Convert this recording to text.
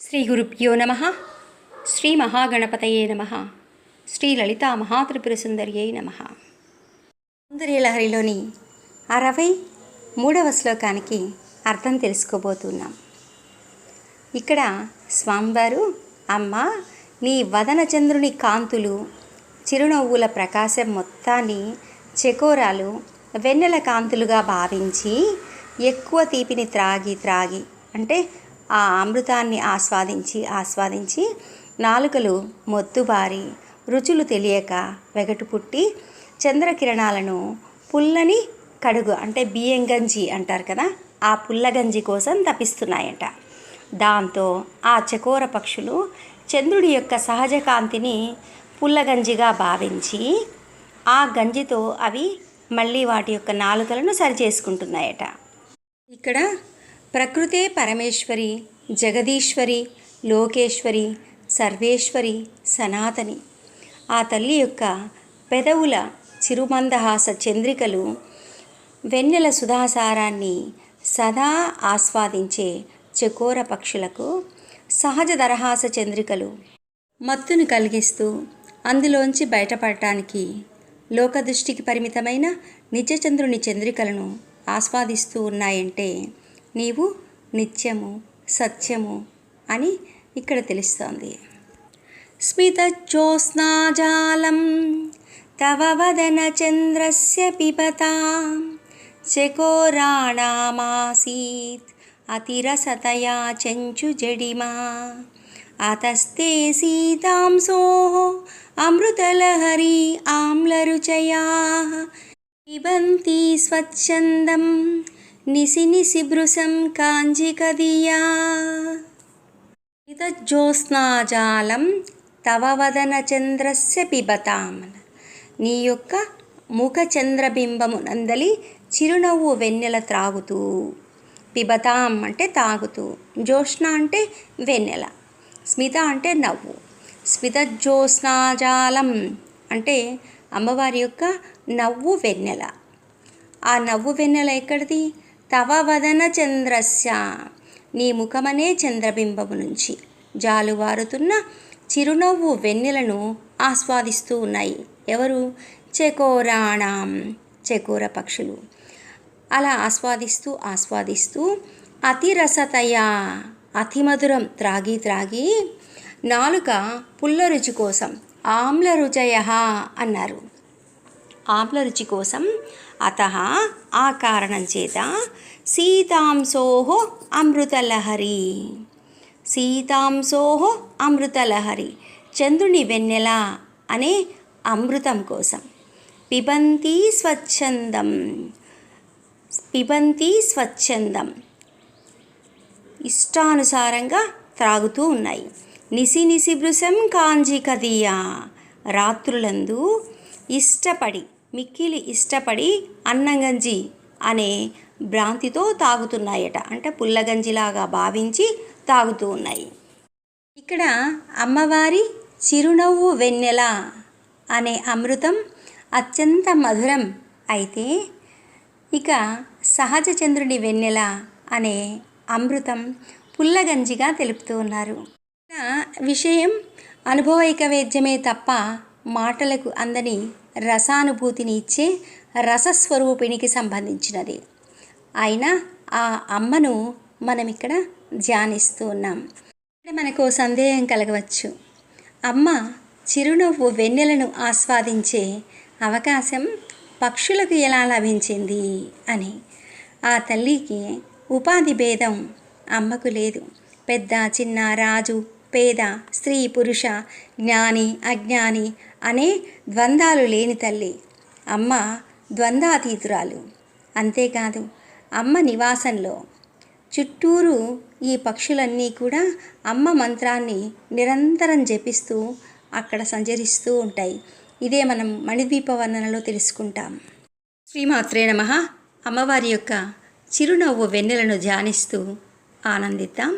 శ్రీ గురుభ్యో నమ. శ్రీ మహాగణపతయే నమ. శ్రీ లలిత మహాత్రిపుర సుందర్యై నమ. సుందరీలహరిలోని అరవై మూడవ శ్లోకానికి అర్థం తెలుసుకోబోతున్నాం. ఇక్కడ స్వామివారు అమ్మ నీ వదన చంద్రుని కాంతులు చిరునవ్వుల ప్రకాశం మొత్తాన్ని చెకోరాలు వెన్నెల కాంతులుగా భావించి ఎక్కువ తీపిని త్రాగి త్రాగి అంటే ఆ అమృతాన్ని ఆస్వాదించి ఆస్వాదించి నాలుకలు మొత్తుబారి రుచులు తెలియక వెగటు పుట్టి చంద్రకిరణాలను పుల్లని కడుగు అంటే బియ్యం గంజి అంటారు కదా ఆ పుల్లగంజి కోసం తపిస్తున్నాయట. దాంతో ఆ చకోర పక్షులు చంద్రుడి యొక్క సహజ కాంతిని పుల్లగంజిగా భావించి ఆ గంజితో అవి మళ్ళీ వాటి యొక్క నాలుకలను సరిచేసుకుంటున్నాయట. ఇక్కడ ప్రకృతే పరమేశ్వరి జగదీశ్వరి లోకేశ్వరి సర్వేశ్వరి సనాతని. ఆ తల్లి యొక్క పెదవుల చిరుమందహాస చంద్రికలు వెన్నెల సుధాసారాన్ని సదా ఆస్వాదించే చకోర పక్షులకు సహజ దరహాస చంద్రికలు. మత్తుని కలిగిస్తూ అందులోంచి బయటపడటానికి లోకదృష్టికి పరిమితమైన నిజచంద్రుని చంద్రికలను ఆస్వాదిస్తూ ఉన్నాయంటే నీవు నిత్యము సత్యము అని ఇక్కడ తెలుస్తోంది. స్మితజ్యోత్స్నాజాలం తవ వదన చంద్రస్య పిబతా చకోరాణామాసీత్ అతిరసతయా చెంచు జడిమా అతస్తే సీతాంసో అమృతలహరి ఆమ్లరుచయా పిబంతి స్వచ్ఛందం నిసి నిసి భృశం కాంజికదియా ఇతజ్యోత్స్నాజాలం తవ వదన చంద్రస్య పిబతామన నీ యొక్క ముఖ చంద్రబింబము నందలి చిరునవ్వు వెన్నెల త్రాగుతూ పిబతాం అంటే తాగుతూ జ్యోష్ణ అంటే వెన్నెల స్మిత అంటే నవ్వు స్మిత జ్యోత్స్నాజాలం అంటే అమ్మవారి యొక్క నవ్వు వెన్నెల. ఆ నవ్వు వెన్నెల ఎక్కడిది? తవ వదన చంద్రస్య. నీ ముఖమనే చంద్రబింబము నుంచి. జాలువారుతున్న చిరునవ్వు వెన్నెలను ఆస్వాదిస్తూ ఉన్నాయి. ఎవరు? చెకోరాణం చెకోర పక్షులు. అలా ఆస్వాదిస్తూ ఆస్వాదిస్తూ అతిరసతయా అతిమధురం త్రాగి త్రాగి నాలుక పుల్ల రుచి కోసం ఆమ్ల రుచయ అన్నారు. ఆమ్ల రుచి కోసం అత ఆ కారణం చేత సీతాంశోహో అమృతలహరి. సీతాంశోహో అమృతలహరి. చంద్రుని వెన్నెల అనే అమృతం కోసం. పిబంతి స్వచ్ఛందం. పిబంతి స్వచ్ఛందం. ఇష్టానుసారంగా త్రాగుతూ ఉన్నాయి. నిసి నిసి భృశం కాంజి కదియా. రాత్రులందు ఇష్టపడి మిక్కిలి ఇష్టపడి అన్నగంజి అనే భ్రాంతితో తాగుతున్నాయట. అంటే పుల్లగంజిలాగా భావించి తాగుతూ ఉన్నాయి. ఇక్కడ అమ్మవారి చిరునవ్వు వెన్నెల అనే అమృతం అత్యంత మధురం అయితే ఇక సహజ చంద్రుని వెన్నెల అనే అమృతం పుల్లగంజిగా తెలుపుతూ ఉన్నారు. విషయం అనుభవైక వేద్యమే తప్ప మాటలకు అందని రసానుభూతిని ఇచ్చే రసస్వరూపిణికి సంబంధించినది. అయినా ఆ అమ్మను మనం ఇక్కడ ధ్యానిస్తూ ఉన్నాం. ఇక్కడ మనకు సందేహం కలగవచ్చు. అమ్మ చిరునవ్వు వెన్నెలను ఆస్వాదించే అవకాశం పక్షులకు ఎలా లభించింది అని. ఆ తల్లికి ఉపాధి భేదం అమ్మకు లేదు. పెద్ద చిన్న రాజు పేద స్త్రీ పురుష జ్ఞాని అజ్ఞాని అనే ద్వంద్వాలు లేని తల్లి. అమ్మ ద్వంద్వాతీతురాలు అంతేకాదు అమ్మ నివాసంలో. చుట్టూరు ఈ పక్షులన్నీ కూడా అమ్మ మంత్రాన్ని నిరంతరం జపిస్తూ అక్కడ సంచరిస్తూ ఉంటాయి. ఇదే మనం మణిద్వీప వర్ణనలో తెలుసుకుంటాం. శ్రీమాత్రే నమ. అమ్మవారి యొక్క చిరునవ్వు వెన్నెలను ధ్యానిస్తూ ఆనందిద్దాం.